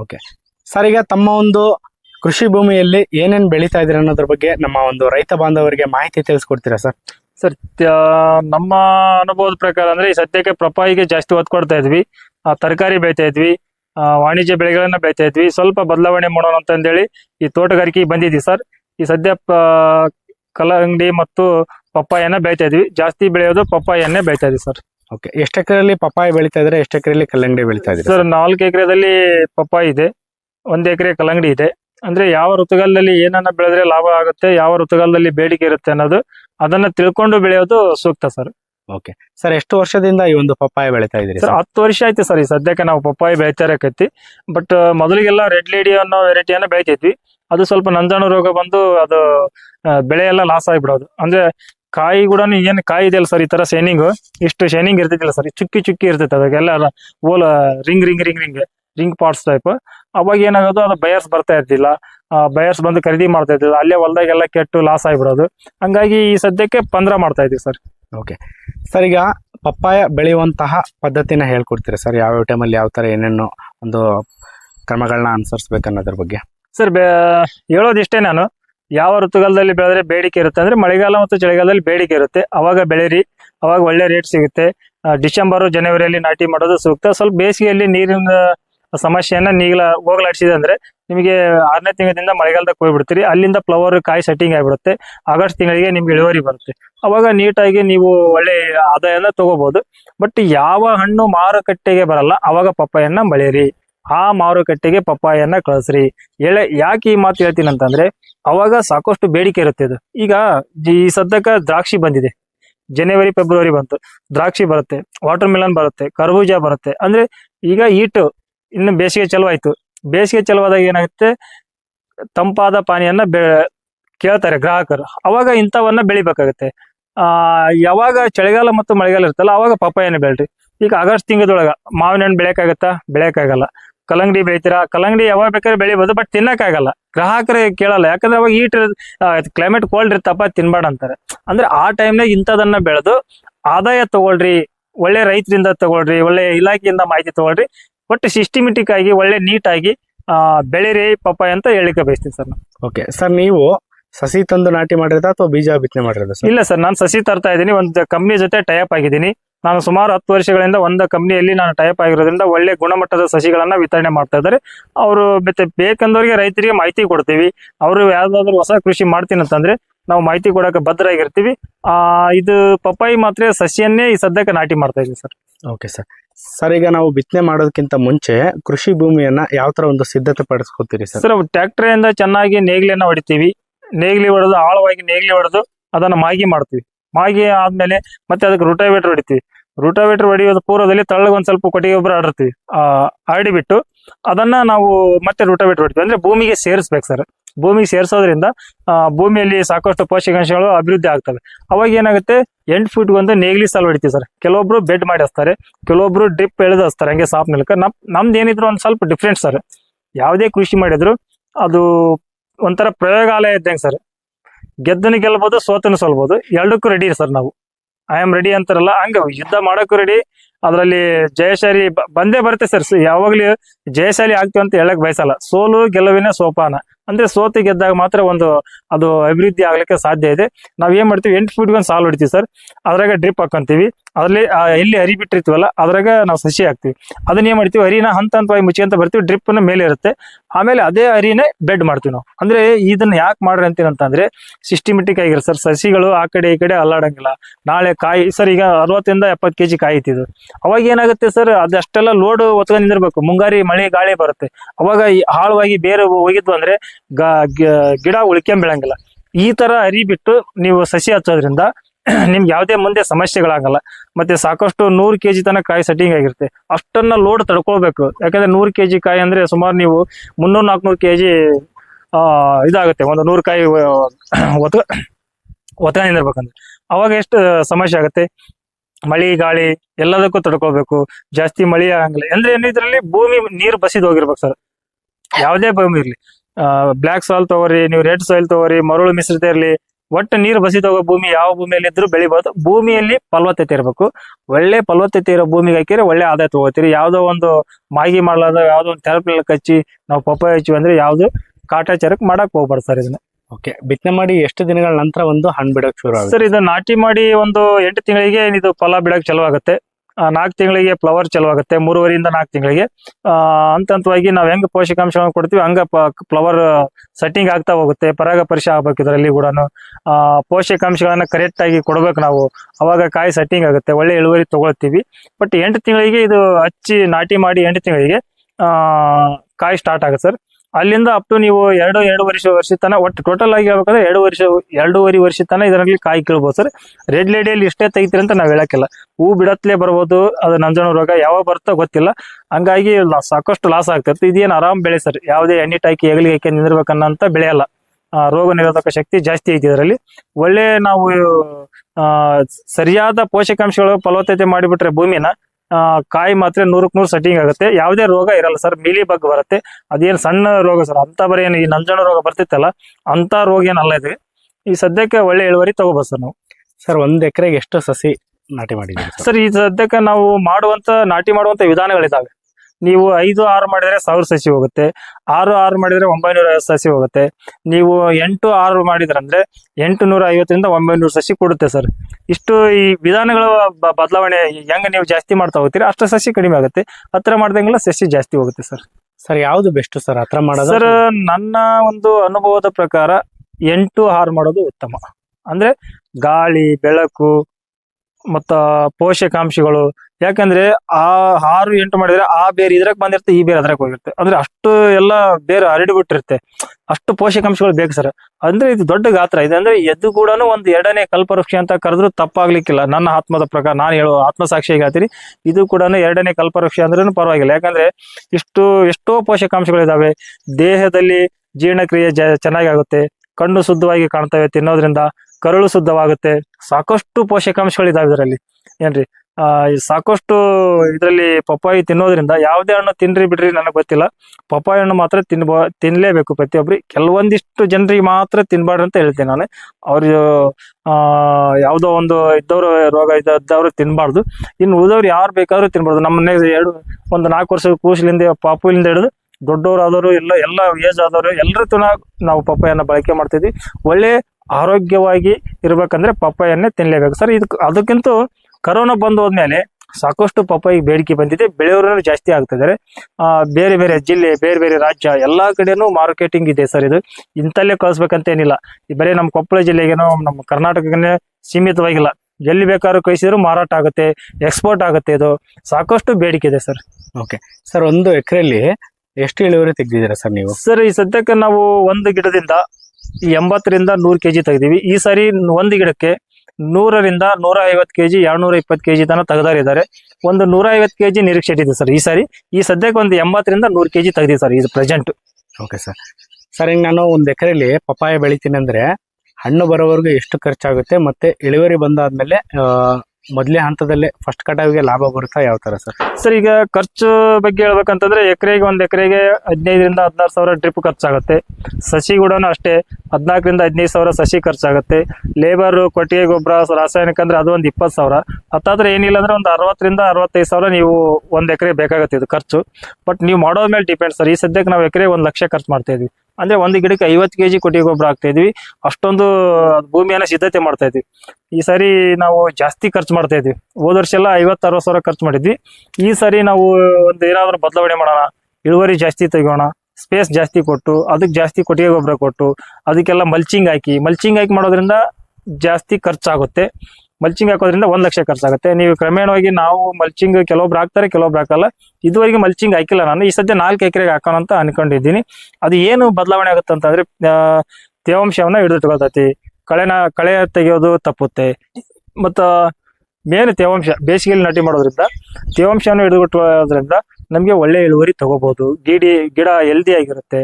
ಓಕೆ. ಸರ್ ಈಗ ತಮ್ಮ ಒಂದು ಕೃಷಿ ಭೂಮಿಯಲ್ಲಿ ಏನೇನು ಬೆಳೀತಾ ಇದ್ದೀರಿ ಅನ್ನೋದ್ರ ಬಗ್ಗೆ ನಮ್ಮ ಒಂದು ರೈತ ಬಾಂಧವರಿಗೆ ಮಾಹಿತಿ ತಿಳಿಸ್ಕೊಡ್ತೀರಾ ಸರ್? ಸರ್ ತ್ಯ- ನಮ್ಮ ಅನುಭವದ ಪ್ರಕಾರ ಅಂದ್ರೆ ಈ ಸದ್ಯಕ್ಕೆ ಪಪ್ಪಾಯಿಗೆ ಜಾಸ್ತಿ ಒತ್ತು ಕೊಡ್ತಾ ಇದ್ವಿ. ಆ, ತರಕಾರಿ ಬೆಳಿತಾ ಇದ್ವಿ. ಆ, ವಾಣಿಜ್ಯ ಬೆಳೆಗಳನ್ನ ಬೆಳಿತಾ ಇದ್ವಿ. ಸ್ವಲ್ಪ ಬದಲಾವಣೆ ಮಾಡೋಣ ಅಂತಂದೇಳಿ ಈ ತೋಟಗಾರಿಕೆಗೆ ಬಂದಿದ್ವಿ ಸರ್. ಈ ಸದ್ಯ ಕಲ್ಲಂಗಡಿ ಮತ್ತು ಪಪ್ಪಾಯನ್ನ ಬೆಳಿತಾ ಇದೀವಿ. ಜಾಸ್ತಿ ಬೆಳೆಯೋದು ಪಪ್ಪಾಯನ್ನೇ ಬೆಳಿತಾ ಇದೀವಿ ಸರ್. ಓಕೆ ಎಷ್ಟು ಎಕರೆಯಲ್ಲಿ ಪಪ್ಪಾಯ ಬೆಳಿತಾ ಇದ್ರೆ ಎಷ್ಟು ಎಕರೆಯಲ್ಲಿ ಕಲ್ಲಂಗಡಿ ಬೆಳಿತಾ ಇದ್ದೀರಿ ಸರ್? ನಾಲ್ಕು ಎಕರೆದಲ್ಲಿ ಪಪ್ಪಾಯ ಇದೆ ಒಂದ್ ಎಕರೆ ಕಲ್ಲಂಗಡಿ ಇದೆ. ಅಂದ್ರೆ ಯಾವ ಋತುಗಾಲದಲ್ಲಿ ಏನನ್ನ ಬೆಳೆದ್ರೆ ಲಾಭ ಆಗುತ್ತೆ ಯಾವ ಋತುಗಾಲದಲ್ಲಿ ಬೇಡಿಕೆ ಇರುತ್ತೆ ಅನ್ನೋದು ಅದನ್ನ ತಿಳ್ಕೊಂಡು ಬೆಳೆಯೋದು ಸೂಕ್ತ ಸರ್. ಸರ್ ಎಷ್ಟು ವರ್ಷದಿಂದ ಈ ಒಂದು ಪಪ್ಪಾಯ ಬೆಳೀತಾ ಇದ್ದೀರಿ ಸರ್ ಹತ್ತು ವರ್ಷ ಆಯ್ತು ಸರ್ ಈ ಸದ್ಯಕ್ಕೆ ನಾವು ಪಪ್ಪಾಯಿ ಬೆಳಿತಾ ಇರಕೈತಿ ಬಟ್ ಮೊದಲಿಗೆಲ್ಲ ರೆಡ್ ಲೇಡಿ ಅನ್ನೋ ವೆರೈಟಿಯನ್ನ ಬೆಳಿತೈತಿ ಅದು ಸ್ವಲ್ಪ ನಂಜಾಣು ರೋಗ ಬಂದು ಅದು ಬೆಳೆ ಎಲ್ಲ ಲಾಸ್ ಆಗಿಬಿಡೋದು. ಅಂದ್ರೆ ಕಾಯಿ ಕೂಡ ಏನ್ ಕಾಯಿ ಇದೆಯಲ್ಲ ಸರ್ ಈ ತರ ಶೈನಿಂಗ್? ಇಷ್ಟು ಶೈನಿಂಗ್ ಇರ್ತಿದ್ದಿಲ್ಲ ಸರ್ ಚುಕ್ಕಿ ಚುಕ್ಕಿ ಇರ್ತೈತೆ ಅದಕ್ಕೆಲ್ಲ ಓಲ್ ring ring ring ring ring parts type ಅವಾಗ ಏನಾಗೋದು ಅದು ಬಯರ್ಸ್ ಬರ್ತಾ ಇರ್ತಿಲ್ಲ ಬಯರ್ಸ್ ಬಂದು ಖರೀದಿ ಮಾಡ್ತಾ ಇದ್ದಿಲ್ಲ. ಅಲ್ಲೇ ಹೊಲದಾಗೆಲ್ಲ ಕೆಟ್ಟು ಲಾಸ್ ಆಗಿಬಿಡೋದು. ಹಂಗಾಗಿ ಈ ಸದ್ಯಕ್ಕೆ ಪಂದ್ರ ಮಾಡ್ತಾ ಇದೀವಿ ಸರ್ ಸರ್ ಈಗ ಪಪ್ಪಾಯ ಬೆಳೆಯುವಂತಹ ಪದ್ಧತಿನ ಹೇಳ್ಕೊಡ್ತೀರಾ ಸರ್ ಯಾವ ಟೈಮಲ್ಲಿ ಯಾವ ಥರ ಏನೇನು ಒಂದು ಕ್ರಮಗಳನ್ನ ಅನುಸರಿಸ್ಬೇಕು ಅನ್ನೋದ್ರ ಬಗ್ಗೆ? ಸರ್ ಹೇಳೋದಿಷ್ಟೇ ನಾನು. ಯಾವ ಋತುಗಾಲದಲ್ಲಿ ಬೆಳೆದ್ರೆ ಬೇಡಿಕೆ ಇರುತ್ತೆ ಅಂದ್ರೆ ಮಳೆಗಾಲ ಮತ್ತು ಚಳಿಗಾಲದಲ್ಲಿ ಬೇಡಿಕೆ ಇರುತ್ತೆ. ಅವಾಗ ಬೆಳೆರಿ ಅವಾಗ ಒಳ್ಳೆ ರೇಟ್ ಸಿಗುತ್ತೆ. ಡಿಸೆಂಬರ್, ಜನವರಿಯಲ್ಲಿ ನಾಟಿ ಮಾಡೋದು ಸೂಕ್ತ. ಸ್ವಲ್ಪ ಬೇಸಿಗೆಯಲ್ಲಿ ನೀರಿನ ಸಮಸ್ಯೆಯನ್ನ ನೀಗಲ ಹೋಗ್ಲಾಡಿಸಿದೆ ಅಂದ್ರೆ ನಿಮಗೆ ಆರನೇ ತಿಂಗಳಿಂದ ಮಳೆಗಾಲದಾಗ ಹೋಗ್ಬಿಡ್ತೀರಿ. ಅಲ್ಲಿಂದ ಫ್ಲವರ್ ಕಾಯಿ ಸೆಟ್ಟಿಂಗ್ ಆಗಿಬಿಡುತ್ತೆ. ಆಗಸ್ಟ್ ತಿಂಗಳಿಗೆ ನಿಮ್ಗೆ ಇಳುವರಿ ಬರುತ್ತೆ. ಅವಾಗ ನೀಟಾಗಿ ನೀವು ಒಳ್ಳೆ ಆದಾಯನ ತಗೋಬಹುದು ಬಟ್ ಯಾವ ಹಣ್ಣು ಮಾರುಕಟ್ಟೆಗೆ ಬರಲ್ಲ, ಅವಾಗ ಪಪ್ಪಾಯನ್ನ ಬೆಳೆಯಿರಿ. ಆ ಮಾರುಕಟ್ಟೆಗೆ ಪಪ್ಪಾಯನ್ನ ಕಳಿಸ್ರಿ. ಎಳೆ, ಯಾಕೆ ಈ ಮಾತು ಹೇಳ್ತೀನಿ ಅಂತಂದ್ರೆ, ಅವಾಗ ಸಾಕಷ್ಟು ಬೇಡಿಕೆ ಇರುತ್ತೆ ಇದು. ಈಗ ಈ ಸದ್ಯಕ್ಕ ದ್ರಾಕ್ಷಿ ಬಂದಿದೆ. ಜನವರಿ, ಫೆಬ್ರವರಿ ಬಂತು. ದ್ರಾಕ್ಷಿ ಬರುತ್ತೆ ವಾಟರ್ ಮೆಲನ್ ಬರುತ್ತೆ, ಕರ್ಬೂಜ ಬರುತ್ತೆ. ಅಂದ್ರೆ ಈಗ ಈಟು ಇನ್ನು ಬೇಸಿಗೆ ಚಲುವಾಯಿತು. ಬೇಸಿಗೆ ಚಲುವಾದಾಗ ಏನಾಗುತ್ತೆ? ತಂಪಾದ ಪಾನೀಯನ್ನ ಬೆ, ಕೇಳ್ತಾರೆ ಗ್ರಾಹಕರು. ಅವಾಗ ಇಂಥವನ್ನ ಬೆಳಿಬೇಕಾಗತ್ತೆ. ಆ, ಯಾವಾಗ ಚಳಿಗಾಲ ಮತ್ತು ಮಳೆಗಾಲ ಇರ್ತಲ್ಲ ಅವಾಗ ಪಪ್ಪಾಯನ್ನ ಬೆಳ್ರಿ. ಈಗ ಆಗಸ್ಟ್ ತಿಂಗಳದೊಳಗ ಮಾವಿನ ಹಣ್ಣು ಬೆಳೆಯಕ್ಕಾಗತ್ತಾ? ಬೆಳೆಯಕ್ಕಾಗಲ್ಲ. ಕಲ್ಲಂಗಡಿ ಬೆಳಿತೀರಾ? ಕಲ್ಲಂಗಡಿ ಯಾವಾಗ ಬೇಕಾದ್ರೆ ಬೆಳಿಬೋದು, ಬಟ್ ತಿನ್ನಕ್ಕಾಗಲ್ಲ. ಗ್ರಾಹಕರೇ ಕೇಳಲ್ಲ. ಯಾಕಂದ್ರೆ ಅವಾಗ ಈಟ್ ಕ್ಲೈಮೇಟ್ ಕೋಲ್ಡ್ ಇರ್ತಪ್ಪ, ತಿನ್ಬೇಡ ಅಂತಾರೆ. ಅಂದ್ರೆ ಆ ಟೈಮ್ನಾಗ ಇಂಥದನ್ನ ಬೆಳೆದು ಆದಾಯ ತಗೊಳ್ರಿ, ಒಳ್ಳೆ ರೈತರಿಂದ ತಗೊಳ್ರಿ, ಒಳ್ಳೆ ಇಲಾಖೆಯಿಂದ ಮಾಹಿತಿ ತಗೊಳ್ರಿ ಒಟ್ಟು ಸಿಸ್ಟಮೆಟಿಕ್ ಆಗಿ ಒಳ್ಳೆ ನೀಟಾಗಿ ಬೆಳಿರಿ ಪಪ್ಪಾಯ ಅಂತ ಹೇಳಿಕೆ ಬಯಸ್ತೀನಿ ಸರ್ ನಾನು. ಓಕೆ ಸರ್ ನೀವು ಸಸಿ ತಂದು ನಾಟಿ ಮಾಡಿರೋದಾ ಅಥವಾ ಬೀಜ ಬಿತ್ತನೆ ಮಾಡಿರೋದು ಇಲ್ಲ ಸರ್ ನಾನು ಸಸಿ ತರ್ತಾ ಇದ್ದೀನಿ ಒಂದು ಕಂಪ್ನಿ ಜೊತೆ ಟೈಅಪ್ ಆಗಿದ್ದೀನಿ. ನಾನು ಸುಮಾರು ಹತ್ತು ವರ್ಷಗಳಿಂದ ಒಂದು ಕಂಪ್ನಿಯಲ್ಲಿ ನಾನು ಟೈಪ್ ಆಗಿರೋದ್ರಿಂದ ಒಳ್ಳೆ ಗುಣಮಟ್ಟದ ಸಸಿಗಳನ್ನ ವಿತರಣೆ ಮಾಡ್ತಾ ಇದ್ದಾರೆ. ಅವರು ಮತ್ತೆ ಬೇಕಂದವ್ರಿಗೆ ರೈತರಿಗೆ ಮಾಹಿತಿ ಕೊಡ್ತೀವಿ. ಅವರು ಯಾವ್ದಾದ್ರು ಹೊಸ ಕೃಷಿ ಮಾಡ್ತೀನಿ ಅಂತಂದ್ರೆ ನಾವು ಮಾಹಿತಿ ಕೊಡಕ್ಕೆ ಭದ್ರ ಆ ಇದು ಪಪ್ಪಾಯಿ ಮಾತ್ರ ಸಸಿಯನ್ನೇ ಈ ಸದ್ಯಕ್ಕೆ ನಾಟಿ ಮಾಡ್ತಾ ಇದ್ದೀವಿ ಸರ್. ಓಕೆ ಸರ್ ಸರ್ ಈಗ ನಾವು ಬಿತ್ತನೆ ಮಾಡೋದಕ್ಕಿಂತ ಮುಂಚೆ ಕೃಷಿ ಭೂಮಿಯನ್ನ ಯಾವ ತರ ಒಂದು ಸಿದ್ಧತೆ ಪಡಿಸ್ಕೊತೀರಿ ಸರ್ ಸರ್ ಟ್ರ್ಯಾಕ್ಟರ್ ಚೆನ್ನಾಗಿ ನೇಗಿಲನ್ನ ಹೊಡಿತೀವಿ. ನೇಗಿಲಿ ಹೊಡೆದು, ಆಳವಾಗಿ ನೇಗಿಲಿ ಹೊಡೆದು ಅದನ್ನ ಮಾಗಿ ಮಾಡ್ತೀವಿ. ಮಾಗಿ ಆದ್ಮೇಲೆ ಮತ್ತೆ ಅದಕ್ಕೆ ರೂಟಾವೇಟರ್ ಹೊಡಿತೀವಿ. ರೂಟಾವೇಟರ್ ಹೊಡೆಯೋದು ಪೂರ್ವದಲ್ಲಿ ತಳ್ಳಗೆ ಒಂದ್ ಸ್ವಲ್ಪ ಕೊಟ್ಟಿಗೆ ಗೊಬ್ಬರ ಆಡಿರ್ತೀವಿ. ಆ ಹರಡಿ ಬಿಟ್ಟು ಅದನ್ನ ನಾವು ಮತ್ತೆ ರೂಟಾವೇಟರ್ ಹೊಡಿತೀವಿ. ಅಂದ್ರೆ ಭೂಮಿಗೆ ಸೇರಿಸ್ಬೇಕು ಸರ್ ಭೂಮಿಗೆ ಸೇರಿಸೋದ್ರಿಂದ ಭೂಮಿಯಲ್ಲಿ ಸಾಕಷ್ಟು ಪೋಷಕಾಂಶಗಳು ಅಭಿವೃದ್ಧಿ ಆಗ್ತವೆ. ಅವಾಗ ಏನಾಗುತ್ತೆ? ಎಂಟು ಫೀಟ್ ಒಂದು ನೇಗಿಲಿ ಸಾಲು ಹೊಡಿತೀವಿ ಸರ್. ಕೆಲವೊಬ್ರು ಬೆಡ್ ಮಾಡಿ ಹಸ್ತಾರೆ ಕೆಲವೊಬ್ರು ಡ್ರಿಪ್ ಎಳೆದು ಹಸ್ತಾರೆ ಹಂಗೆ ಸಾಪ್ ನಿಲ್ಕ ನಮ್, ನಮ್ದು ಏನಿದ್ರು ಒಂದು ಸ್ವಲ್ಪ ಡಿಫ್ರೆಂಟ್ ಸರ್. ಯಾವುದೇ ಕೃಷಿ ಮಾಡಿದ್ರು, ಅದು ಒಂಥರ ಪ್ರಯೋಗಾಲಯ ಇದ್ದಂಗೆ ಸರ್. ಗೆದ್ದನ ಗೆಲ್ಬೋದು ಸೋತನು ಸೋಲ್ಬೋದು. ಎರಡಕ್ಕೂ ರೆಡಿ ಸರ್ ನಾವು. ಐ ಆಮ್ ರೆಡಿ ಅಂತಾರಲ್ಲ, ಹಂಗೆ ಯುದ್ಧ ಮಾಡೋಕ್ಕೂ ರೆಡಿ ಅದರಲ್ಲಿ ಜಯಶಾಲಿ ಬಂದೇ ಬರುತ್ತೆ ಸರ್ ಯಾವಾಗ್ಲೂ ಜಯಶಾಲಿ ಆಗ್ತೀವಿ ಅಂತ ಹೇಳಕ್ ಬಯಸಲ್ಲ. ಸೋಲು, ಗೆಲುವಿನ ಸೋಪಾನ. ಅಂದ್ರೆ ಸೋತು ಗೆದ್ದಾಗ ಮಾತ್ರ ಒಂದು ಅದು ಅಭಿವೃದ್ಧಿ ಆಗ್ಲಿಕ್ಕೆ ಸಾಧ್ಯ ಇದೆ. ನಾವ್ ಏನ್ ಮಾಡ್ತೀವಿ, ಎಂಟು ಫೀಟ್ಗೆ ಒಂದು ಸಾಲು ಹೊಡಿತೀವಿ ಸರ್ ಅದ್ರಾಗ ಡ್ರಿಪ್ ಹಾಕೊಂತೀವಿ. ಅದ್ರಲ್ಲಿ ಎಲ್ಲಿ ಹರಿ ಬಿಟ್ಟಿರ್ತೀವಲ್ಲ, ಅದ್ರಾಗ ನಾವು ಸಸಿ ಹಾಕ್ತಿವಿ. ಅದನ್ನ ಏನ್ ಮಾಡ್ತೀವಿ, ಹರಿನ ಹಂತ ಹಂತವಾಗಿ ಮುಚ್ಕೊಂತ ಬರ್ತೀವಿ ಡ್ರಿಪ್ ಮೇಲೆ ಇರುತ್ತೆ. ಆಮೇಲೆ ಅದೇ ಹರಿನೇ ಬೆಡ್ ಮಾಡ್ತೀವಿ ನಾವು. ಅಂದ್ರೆ ಇದನ್ನ ಯಾಕೆ ಮಾಡ್ರಿ ಅಂತೀವಿ ಅಂತಂದ್ರೆ ಸಿಸ್ಟಮೆಟಿಕ್ ಆಗಿರೋ ಸರ್ ಸಸಿಗಳು ಆ ಕಡೆ ಈ ಕಡೆ ಅಲ್ಲಾಡಂಗಿಲ್ಲ. ನಾಳೆ ಕಾಯಿ ಸರ್ ಈಗ ಅರವತ್ತರಿಂದ ಎಪ್ಪತ್ತು ಕೆಜಿ ಕಾಯಿ ಐತಿದು ಅವಾಗ ಏನಾಗುತ್ತೆ ಸರ್ ಅದಷ್ಟೆಲ್ಲ ಲೋಡ್ ಒತ್ಕೊಂಡು ನಿಂದಿರ್ಬೇಕು. ಮುಂಗಾರಿ ಮಳೆ, ಗಾಳಿ ಬರುತ್ತೆ. ಅವಾಗ ಈ ಆಳವಾಗಿ ಬೇರೆ ಹೋಗಿದ್ವು ಅಂದ್ರೆ ಗಿಡ ಉಳ್ಕೊಂಡ್ ಬೀಳಂಗಿಲ್ಲ ಈ ತರ ಅರಿಬಿಟ್ಟು ನೀವು ಸಸಿ ಹಚ್ಚೋದ್ರಿಂದ ನಿಮ್ಗೆ ಯಾವುದೇ ಮುಂದೆ ಸಮಸ್ಯೆಗಳಾಗಲ್ಲ. ಮತ್ತೆ ಸಾಕಷ್ಟು ನೂರು ಕೆಜಿ ತನಕ ಕಾಯಿ ಸೆಟ್ಟಿಂಗ್ ಆಗಿರುತ್ತೆ. ಅಷ್ಟನ್ನ ಲೋಡ್ ತಡ್ಕೊಳ್ಬೇಕು. ಯಾಕಂದ್ರೆ ನೂರು ಕೆಜಿ ಕಾಯಿ ಅಂದ್ರೆ ಸುಮಾರು ನೀವು ಮುನ್ನೂರು, ನಾಲ್ಕುನೂರು ಕೆಜಿ ಇದಾಗುತ್ತೆ. ಒಂದು ನೂರು ಕಾಯಿ ಒತ್ತ ಒತ್ಕೊಂಡು ನಿಂದಿರ್ಬೇಕಂದ್ರೆ. ಅವಾಗ ಎಷ್ಟು ಸಮಸ್ಯೆ ಆಗುತ್ತೆ? ಮಳಿ, ಗಾಳಿ ಎಲ್ಲದಕ್ಕೂ ತಡ್ಕೋಬೇಕು. ಜಾಸ್ತಿ ಮಳಿ ಆಗಂಗಿಲ್ಲ. ಅಂದ್ರೆ ಏನು ಇದರಲ್ಲಿ ಭೂಮಿ, ನೀರು ಬಸಿದ್ ಹೋಗಿರ್ಬೇಕು ಸರ್. ಯಾವುದೇ ಭೂಮಿ ಇರ್ಲಿ. ಬ್ಲಾಕ್ ಸಾಯಿಲ್ ತಗೋರಿ, ನೀವು ರೆಡ್ ಸಾಯಿಲ್ ತಗೋರಿ, ಮರಳು ಮಿಶ್ರಿತ ಇರಲಿ, ಒಟ್ಟು ನೀರು ಬಸಿದ ಹೋಗೋ ಭೂಮಿ ಯಾವ ಭೂಮಿಯಲ್ಲಿ ಇದ್ರೂ ಬೆಳಿಬಹುದು ಭೂಮಿಯಲ್ಲಿ ಫಲವತ್ತತೆ ಇರಬೇಕು. ಒಳ್ಳೆ ಫಲವತ್ತತೆ ಇರೋ ಭೂಮಿಗೆ ಹಾಕಿದ್ರೆ ಒಳ್ಳೆ ಆದಾಯ ತಗೋತೀರಿ. ಯಾವುದೋ ಒಂದು ಮಾಗಿ ಮಾಡ್ಲಾರ್ದ, ಯಾವುದೋ ಒಂದು ತೆರಪೆಲ್ಲ ಕಚ್ಚಿ ನಾವು ಪಪ್ಪ ಹಚ್ಚಿವಿ ಅಂದ್ರೆ ಯಾವುದು ಕಾಟಾಚಾರಕ್ಕೆ ಮಾಡಕ್ ಹೋಗ್ಬಾರ್ದು ಸರ್ ಇದನ್ನ. ಓಕೆ, ಬಿತ್ತನೆ ಮಾಡಿ ಎಷ್ಟು ದಿನಗಳ ನಂತರ ಒಂದು ಹಣ್ಣು ಬಿಡೋಕೆ ಶುರು ಆಗುತ್ತೆ? ಸರ್, ಇದು ನಾಟಿ ಮಾಡಿ ಒಂದು ಎಂಟು ತಿಂಗಳಿಗೆ ಇದು ಫಲ ಬಿಡಕ್ ಚಲೋ ಆಗುತ್ತೆ. ನಾಲ್ಕು ತಿಂಗಳಿಗೆ ಫ್ಲವರ್ ಚಲೋ ಆಗುತ್ತೆ, ಮೂರುವರೆಯಿಂದ ನಾಲ್ಕು ತಿಂಗಳಿಗೆ. ಹಂತ ಹಂತವಾಗಿ ನಾವ್ ಹೆಂಗ್ ಪೋಷಕಾಂಶಗಳನ್ನ ಕೊಡ್ತೀವಿ, ಹಂಗ ಫ್ಲವರ್ ಸೆಟ್ಟಿಂಗ್ ಆಗ್ತಾ ಹೋಗುತ್ತೆ ಪರಾಗ ಪರಿಶ ಆಗ್ಬೇಕು ಇದರಲ್ಲಿ ಕೂಡ ಪೋಷಕಾಂಶಗಳನ್ನ ಕರೆಕ್ಟ್ ಆಗಿ ಕೊಡ್ಬೇಕು ನಾವು. ಅವಾಗ ಕಾಯಿ ಸೆಟ್ಟಿಂಗ್ ಆಗುತ್ತೆ, ಒಳ್ಳೆ ಇಳುವರಿ ತಗೊಳ್ತೀವಿ. ಬಟ್ ಎಂಟು ತಿಂಗಳಿಗೆ ಇದು ಹಚ್ಚಿ ನಾಟಿ ಮಾಡಿ ಎಂಟು ತಿಂಗಳಿಗೆ ಕಾಯಿ ಸ್ಟಾರ್ಟ್ ಆಗುತ್ತೆ ಸರ್. ಅಲ್ಲಿಂದ ಅಪ್ ಟು ನೀವು ಎರಡು ಎರಡು ವರ್ಷ ವರ್ಷ ತನ ಒಟ್ಟು ಟೋಟಲ್ ಆಗಿ ಹೇಳ್ಬೇಕಂದ್ರೆ ಎರಡು ವರ್ಷ, ಎರಡೂವರೆ ವರ್ಷ ತನ ಇದರಲ್ಲಿ ಕಾಯಿ ಕೀಳ್ಬೋದು. ಸರ್ ರೆಡ್ ಲೇಡಿಯಲ್ಲಿ ಇಷ್ಟೇ ತೆಗಿತೀರಿ ಅಂತ ನಾವ್ ಹೇಳಕ್ಕಿಲ್ಲ. ಹೂ ಬಿಡತ್ಲೆ ಬರ್ಬೋದು, ಅದು ನಂಜನ ರೋಗ ಯಾವಾಗ ಬರುತ್ತೋ ಗೊತ್ತಿಲ್ಲ. ಹಂಗಾಗಿ ಸಾಕಷ್ಟು ಲಾಸ್ ಆಗ್ತೈತೆ ಇದೇನು ಆರಾಮ್ ಬೆಳೆ ಸರ್? ಯಾವುದೇ ಎಣ್ಣೆ ಟಾಕಿ ಹೆಗಲಿಗೆ ಹಾಕಿ ನಿಂದಿರ್ಬೇಕನ್ನಂತ ಬೆಳೆಯಲ್ಲ. ರೋಗ ನಿರೋಧಕ ಶಕ್ತಿ ಜಾಸ್ತಿ ಐತಿ ಇದರಲ್ಲಿ. ಒಳ್ಳೆ ನಾವು ಸರಿಯಾದ ಪೋಷಕಾಂಶಗಳು ಫಲವತ್ತತೆ ಮಾಡಿಬಿಟ್ರೆ ಭೂಮಿನ ಕಾಯಿ ಮಾತ್ರ ನೂರಕ್ಕೆ ನೂರು ಸೆಟ್ಟಿಂಗ್ ಆಗುತ್ತೆ. ಯಾವುದೇ ರೋಗ ಇರಲ್ಲ ಸರ್ ಮೀಲಿ ಬಗ್ ಬರುತ್ತೆ. ಅದೇನು ಸಣ್ಣ ರೋಗ ಸರ್ ಅಂತ ಬರೀ ಏನು ಈ ನಂಜನ ರೋಗ ಬರ್ತಿತ್ತಲ್ಲ ಅಂತ ರೋಗ ಏನಲ್ಲ ಇದೆ. ಈ ಸದ್ಯಕ್ಕೆ ಒಳ್ಳೆ ಇಳುವರಿ ತಗೋಬೋದು ಸರ್ ನಾವು. ಸರ್ ಒಂದ್ ಎಕರೆಗೆ ಎಷ್ಟು ಸಸಿ ನಾಟಿ ಮಾಡಿದ್ದೀವಿ ಸರ್ ಸರ್ ಈ ಸದ್ಯಕ್ಕೆ ನಾವು ಮಾಡುವಂತ ನಾಟಿ ಮಾಡುವಂತ ವಿಧಾನಗಳಿದಾವೆ. ನೀವು ಐದು ಆರು ಮಾಡಿದ್ರೆ ಸಾವಿರ ಸಸಿ ಹೋಗುತ್ತೆ. ಆರು ಆರು ಮಾಡಿದ್ರೆ ಒಂಬೈನೂರ ಐವತ್ತು ಸಸಿ ಹೋಗುತ್ತೆ. ನೀವು ಎಂಟು ಆರು ಮಾಡಿದ್ರಂದ್ರೆ ಎಂಟು ನೂರ ಐವತ್ತರಿಂದ ಒಂಬೈನೂರು ಸಸಿ ಕೊಡುತ್ತೆ ಸರ್. ಇಷ್ಟು ಈ ವಿಧಾನಗಳ ಬದಲಾವಣೆ ಹೆಂಗೆ ನೀವು ಜಾಸ್ತಿ ಮಾಡ್ತಾ ಹೋಗ್ತೀರಿ? ಅಷ್ಟು ಸಸಿ ಕಡಿಮೆ ಆಗುತ್ತೆ. ಹತ್ರ ಮಾಡ್ದಂಗೆಲ್ಲ ಸಸಿ ಜಾಸ್ತಿ ಹೋಗುತ್ತೆ ಸರ್. ಸರ್ ಯಾವುದು ಬೆಸ್ಟ್ ಸರ್? ಹತ್ರ ಮಾಡೋದು ಸರ್ ನನ್ನ ಒಂದು ಅನುಭವದ ಪ್ರಕಾರ ಎಂಟು ಆರು ಮಾಡೋದು ಉತ್ತಮ. ಅಂದ್ರೆ ಗಾಳಿ ಬೆಳಕು ಮತ್ತ ಪೋಷಕಾಂಶಗಳು ಯಾಕಂದ್ರೆ ಆ ಆರು ಎಂಟು ಮಾಡಿದ್ರೆ ಆ ಬೇರೆ ಇದ್ರಾಗ ಬಂದಿರುತ್ತೆ ಈ ಬೇರೆ ಅದ್ರಾಗ ಹೋಗಿರುತ್ತೆ ಅಂದ್ರೆ ಅಷ್ಟು ಎಲ್ಲ ಬೇರೆ ಹರಡಿಬಿಟ್ಟಿರುತ್ತೆ ಅಷ್ಟು ಪೋಷಕಾಂಶಗಳು ಬೇಕು ಸರ್. ಅಂದ್ರೆ ಇದು ದೊಡ್ಡ ಗಾತ್ರ. ಇದೆ ಅಂದ್ರೆ ಎದ್ದು ಕೂಡ ಒಂದು ಎರಡನೇ ಕಲ್ಪವೃಕ್ಷ ಅಂತ ಕರೆದ್ರು ತಪ್ಪಾಗ್ಲಿಕ್ಕಿಲ್ಲ. ನನ್ನ ಆತ್ಮದ ಪ್ರಕಾರ ನಾನು ಹೇಳುವ ಆತ್ಮಸಾಕ್ಷಿಯಾಗಿ ಹೇಳ್ತೀನಿ. ಇದು ಕೂಡ ಎರಡನೇ ಕಲ್ಪವೃಕ್ಷ ಅಂದ್ರೂ ಪರವಾಗಿಲ್ಲ. ಯಾಕಂದ್ರೆ ಇಷ್ಟು, ಎಷ್ಟೋ ಪೋಷಕಾಂಶಗಳಿದಾವೆ. ದೇಹದಲ್ಲಿ ಜೀರ್ಣಕ್ರಿಯೆ ಚೆನ್ನಾಗಿ ಆಗುತ್ತೆ ಕಣ್ಣು ಶುದ್ಧವಾಗಿ ಕಾಣ್ತವೆ ತಿನ್ನೋದ್ರಿಂದ ಕರುಳು ಶುದ್ಧವಾಗುತ್ತೆ. ಸಾಕಷ್ಟು ಪೋಷಕಾಂಶಗಳಿದಾವೆ ಇದರಲ್ಲಿ. ಏನ್ರಿ? ಆ ಸಾಕಷ್ಟು ಇದರಲ್ಲಿ ಪಪ್ಪಾಯಿ ತಿನ್ನೋದ್ರಿಂದ ಯಾವುದೇ ಹಣ್ಣು ತಿನ್ರಿ ಬಿಡ್ರಿ ನನಗೆ ಗೊತ್ತಿಲ್ಲ. ಪಪ್ಪಾಯಿ ಹಣ್ಣು ಮಾತ್ರ ತಿನ್ಬ, ತಿನ್ಲೇಬೇಕು ಪ್ರತಿಯೊಬ್ರಿ. ಕೆಲವೊಂದಿಷ್ಟು ಜನರಿಗೆ ಮಾತ್ರ ತಿನ್ಬಾರ್ದು ಅಂತ ಹೇಳ್ತೀನಿ ನಾನು. ಅವ್ರ ಯಾವುದೋ ಒಂದು ಇದ್ದವರು, ರೋಗ ಇದ್ದವ್ರು ತಿನ್ಬಾರ್ದು. ಇನ್ನು ಉಳಿದವ್ರು ಯಾರು ಬೇಕಾದ್ರೂ ತಿನ್ಬಾರ್ದು. ನಮ್ಮ ಮನೆಗೆ ಎರಡು, ಒಂದು ನಾಲ್ಕು ವರ್ಷದ ಕೂಸಲಿಂದ ಪಾಪುಲಿಂದ ಹಿಡಿದು ದೊಡ್ಡವ್ರು ಆದವರು ಎಲ್ಲ ಎಲ್ಲ ಏಜ್ ಆದವರು ಎಲ್ಲರೂ ನಾವು ಪಪ್ಪಾಯನ್ನ ಬಳಕೆ ಮಾಡ್ತಿದ್ವಿ. ಒಳ್ಳೆ ಆರೋಗ್ಯವಾಗಿ ಇರ್ಬೇಕಂದ್ರೆ ಪಪ್ಪಾಯನ್ನೇ ತಿನ್ಲೇಬೇಕು. ಸರ್ ಇದಕ್ಕೆ ಅದಕ್ಕಿಂತ ಕರೋನಾ ಬಂದು ಹೋದ್ಮೇಲೆ ಸಾಕಷ್ಟು ಪಪ್ಪಾಯಿ ಬೇಡಿಕೆ ಬಂದಿದೆ. ಬೆಳೆಯವರು ಜಾಸ್ತಿ ಆಗ್ತಿದ್ದಾರೆ ಆ ಬೇರೆ ಬೇರೆ ಜಿಲ್ಲೆ ಬೇರೆ ಬೇರೆ ರಾಜ್ಯ ಎಲ್ಲಾ ಕಡೆನೂ ಮಾರ್ಕೆಟಿಂಗ್ ಇದೆ ಸರ್ ಇದು. ಇಂತಲ್ಲೇ ಕಳಿಸ್ಬೇಕಂತ ಏನಿಲ್ಲ. ಈ ಬರೀ ನಮ್ಮ ಕೊಪ್ಪಳ ಜಿಲ್ಲೆಗೇನೋ ನಮ್ಮ ಕರ್ನಾಟಕನೇ ಸೀಮಿತವಾಗಿಲ್ಲ. ಎಲ್ಲಿ ಬೇಕಾದ್ರೂ ಕಳಿಸಿದ್ರು ಮಾರಾಟ ಆಗುತ್ತೆ ಎಕ್ಸ್ಪೋರ್ಟ್ ಆಗುತ್ತೆ ಇದು. ಸಾಕಷ್ಟು ಬೇಡಿಕೆ ಇದೆ ಸರ್. ಓಕೆ. ಸರ್ ಒಂದು ಎಕರೆಯಲ್ಲಿ ಎಷ್ಟು ಇಳುವರಿ ತೆಗ್ದಿದ್ದೀರಾ ಸರ್ ನೀವು? ಸರ್ ಈ ಸದ್ಯಕ್ಕೆ ನಾವು ಒಂದು ಗಿಡದಿಂದ ಎಂಬತ್ತರಿಂದ ನೂರು ಕೆಜಿ ತೆಗ್ದೀವಿ. ಈ ಸಾರಿ ಒಂದು ಗಿಡಕ್ಕೆ ನೂರರಿಂದ ನೂರ ಐವತ್ತು ಕೆಜಿ, ಎರಡ್ನೂರ ಇಪ್ಪತ್ತು ಕೆಜಿ ತನಕ ತೆಗ್ದಾರಿದ್ದಾರೆ ಒಂದು ನೂರ ಐವತ್ತು ಕೆಜಿ ನಿರೀಕ್ಷೆ ಇಟ್ಟಿದೆ ಸರ್ ಈ ಸಾರಿ. ಈ ಸದ್ಯಕ್ಕೆ ಒಂದು ಎಂಬತ್ತರಿಂದ ನೂರು ಕೆಜಿ ತೆಗ್ದಿ ಸರ್ ಇದು ಪ್ರೆಸೆಂಟ್ ಓಕೆ ಸರ್ ಸರ್ ಈಗ ನಾನು ಒಂದು ಎಕರೆಯಲ್ಲಿ ಪಪ್ಪಾಯ ಬೆಳಿತೀನಿ ಅಂದ್ರೆ ಹಣ್ಣು ಬರೋವರೆಗೂ ಎಷ್ಟು ಖರ್ಚಾಗುತ್ತೆ ಮತ್ತೆ ಇಳುವರಿ ಬಂದಾದ್ಮೇಲೆ ಮೊದಲೇ ಹಂತದಲ್ಲೇ ಫಸ್ಟ್ ಕಟಾವಿಗೆ ಲಾಭ ಬರುತ್ತಾ ಯಾವ ತರ ಸರ್ ಸರ್ ಈಗ ಖರ್ಚು ಬಗ್ಗೆ ಹೇಳ್ಬೇಕಂತಂದ್ರೆ ಎಕರೆಗೆ ಒಂದು ಎಕರೆಗೆ ಹದಿನೈದರಿಂದ ಹದಿನಾರು ಸಾವಿರ ಡ್ರಿಪ್ ಖರ್ಚಾಗುತ್ತೆ. ಸಸಿ ಕೂಡ ಅಷ್ಟೇ, ಹದಿನಾಲ್ಕರಿಂದ ಹದಿನೈದು ಸಾವಿರ ಸಸಿ ಖರ್ಚಾಗುತ್ತೆ. ಲೇಬರ್ ಕೊಟ್ಟಿಗೆ ಗೊಬ್ಬರ, ರಾಸಾಯನಿಕ ಅಂದ್ರೆ ಅದು ಒಂದು ಇಪ್ಪತ್ತು ಸಾವಿರ. ಹತ್ತಾದ್ರೆ ಏನಿಲ್ಲ ಅಂದ್ರೆ ಒಂದು ಅರವತ್ತರಿಂದ ಅರವತ್ತೈದು ಸಾವಿರ ನೀವು ಒಂದು ಎಕರೆ ಬೇಕಾಗುತ್ತೆ ಇದು ಖರ್ಚು. ಬಟ್ ನೀವು ಮಾಡೋದ್ಮೇಲೆ ಡಿಪೆಂಡ್ ಸರ್ ಈ ಸದ್ಯಕ್ಕೆ ನಾವು ಎಕರೆ ಒಂದು ಲಕ್ಷ ಖರ್ಚು ಮಾಡ್ತಾ ಇದ್ವಿ. ಅಂದ್ರೆ ಒಂದು ಗಿಡಕ್ಕೆ ಐವತ್ತು ಕೆಜಿ ಕೊಟ್ಟಿಗೆ ಗೊಬ್ಬರ ಹಾಕ್ತಾ ಇದ್ವಿ. ಅಷ್ಟೊಂದು ಭೂಮಿಯನ್ನ ಸಿದ್ಧತೆ ಮಾಡ್ತಾ ಇದ್ವಿ. ಈ ಸಾರಿ ನಾವು ಜಾಸ್ತಿ ಖರ್ಚು ಮಾಡ್ತಾ ಇದ್ವಿ. ಹೋದ ವರ್ಷ ಎಲ್ಲ ಐವತ್ತು, ಅರವತ್ತು ಸಾವಿರ ಖರ್ಚು ಮಾಡಿದ್ವಿ. ಈ ಸಾರಿ ನಾವು ಒಂದು ಏನಾದ್ರು ಬದಲಾವಣೆ ಮಾಡೋಣ. ಇಳುವರಿ ಜಾಸ್ತಿ ತೆಗೋಣ ಸ್ಪೇಸ್ ಜಾಸ್ತಿ ಕೊಟ್ಟು, ಅದಕ್ಕೆ ಜಾಸ್ತಿ ಕೊಟ್ಟಿಗೆ ಗೊಬ್ಬರ ಕೊಟ್ಟು, ಅದಕ್ಕೆಲ್ಲ ಮಲ್ಚಿಂಗ್ ಹಾಕಿ ಮಲ್ಚಿಂಗ್ ಹಾಕಿ ಮಾಡೋದ್ರಿಂದ ಜಾಸ್ತಿ ಖರ್ಚಾಗುತ್ತೆ. ಮಲ್ಚಿಂಗ್ ಹಾಕೋದ್ರಿಂದ ಒಂದ್ ಲಕ್ಷ ಖರ್ಚಾಗುತ್ತೆ. ನೀವು ಕ್ರಮೇಣವಾಗಿ ನಾವು ಮಲ್ಚಿಂಗ್ ಕೆಲವೊಬ್ರು ಹಾಕ್ತಾರೆ, ಕೆಲವೊಬ್ರು ಹಾಕಲ್ಲ. ಇದುವರೆಗೆ ಮಲ್ಚಿಂಗ್ ಹಾಕಿಲ್ಲ ನಾನು. ಈ ಸದ್ಯ ನಾಲ್ಕು ಎಕರೆಗೆ ಹಾಕೋಣ ಅಂತ ಅನ್ಕೊಂಡಿದ್ದೀನಿ. ಅದು ಏನು ಬದಲಾವಣೆ ಆಗುತ್ತೆ ಅಂತಂದ್ರೆ ತೇವಾಂಶವನ್ನ ಹಿಡಿದಿಟ್ಕೊಳ್ತೈತಿ ಕಳೆನ, ಕಳೆ ತೆಗೆಯೋದು ತಪ್ಪುತ್ತೆ. ಮತ್ತ ಮೇನ್ ತೇವಾಂಶ, ಬೇಸಿಗೆಯಲ್ಲಿ ನಾಟಿ ಮಾಡೋದ್ರಿಂದ ತೇವಾಂಶವನ್ನು ಹಿಡಿದುಕೊಳ್ಳೋದ್ರಿಂದ ನಮಗೆ ಒಳ್ಳೆ ಇಳುವರಿ ತಗೋಬಹುದು ಗಿಡಿ, ಗಿಡ ಹೆಲ್ದಿ ಆಗಿರುತ್ತೆ.